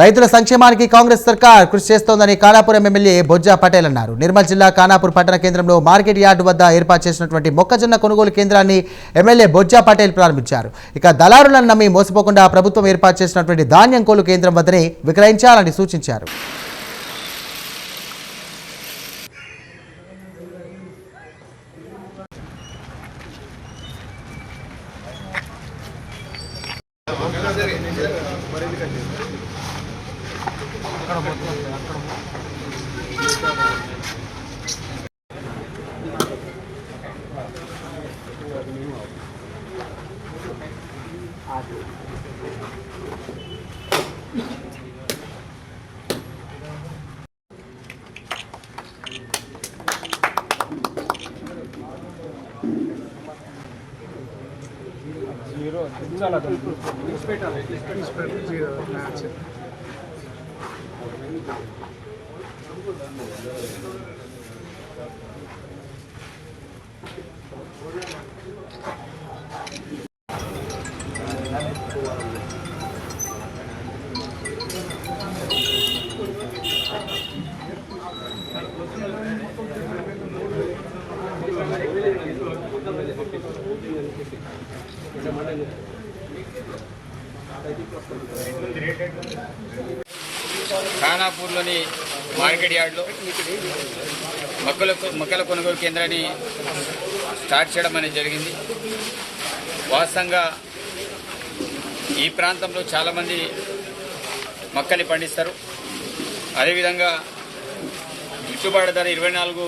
రైతుల సంక్షేమానికి కాంగ్రెస్ సర్కార్ కృషి చేస్తోందని ఖానాపురం ఎమ్మెల్యే బొజ్జా పటేల్ అన్నారు. నిర్మల్ జిల్లా ఖానాపూర్ పట్టణ కేంద్రంలో మార్కెట్ యార్డు వద్ద ఏర్పాటు చేసినటువంటి మొక్కజొన్న కొనుగోలు కేంద్రాన్ని ఎమ్మెల్యే బొజ్జా పటేల్ ప్రారంభించారు. ఇక దళారులను నమ్మి మోసపోకుండా ప్రభుత్వం ఏర్పాటు చేసినటువంటి ధాన్యం కొలు కేంద్రం వద్దనే విక్రయించాలని సూచించారు. అక్కడ అక్కడ zero inspector inspector zero match Gracias. ఖానాపూర్లోని మార్కెట్ యార్డ్లో మొక్కల మొక్కల కొనుగోలు కేంద్రాన్ని స్టార్ట్ చేయడం అనేది జరిగింది. వాస్తవంగా ఈ ప్రాంతంలో చాలామంది మొక్కని పండిస్తారు. అదేవిధంగా గిట్టుబాటు ధర ఇరవై నాలుగు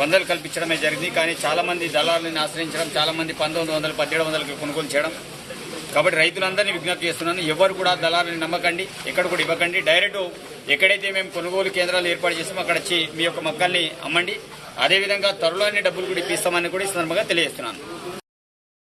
వందలు కల్పించడమే జరిగింది. కానీ చాలామంది దళాలను ఆశ్రయించడం చాలామంది పంతొమ్మిది వందలు పదిహేడు వందలకి కొనుగోలు చేయడం కాబట్టి రైతులందరినీ విజ్ఞప్తి చేస్తున్నాను. ఎవరు కూడా దళాలని నమ్మకండి ఎక్కడ కూడా ఇవ్వకండి. డైరెక్ట్ ఎక్కడైతే మేము కొనుగోలు కేంద్రాలు ఏర్పాటు చేస్తామో అక్కడ వచ్చి మీ యొక్క మొక్కల్ని అమ్మండి. అదేవిధంగా త్వరలోనే డబ్బులు కూడా ఇప్పిస్తామని కూడా ఈ సందర్భంగా తెలియజేస్తున్నాను.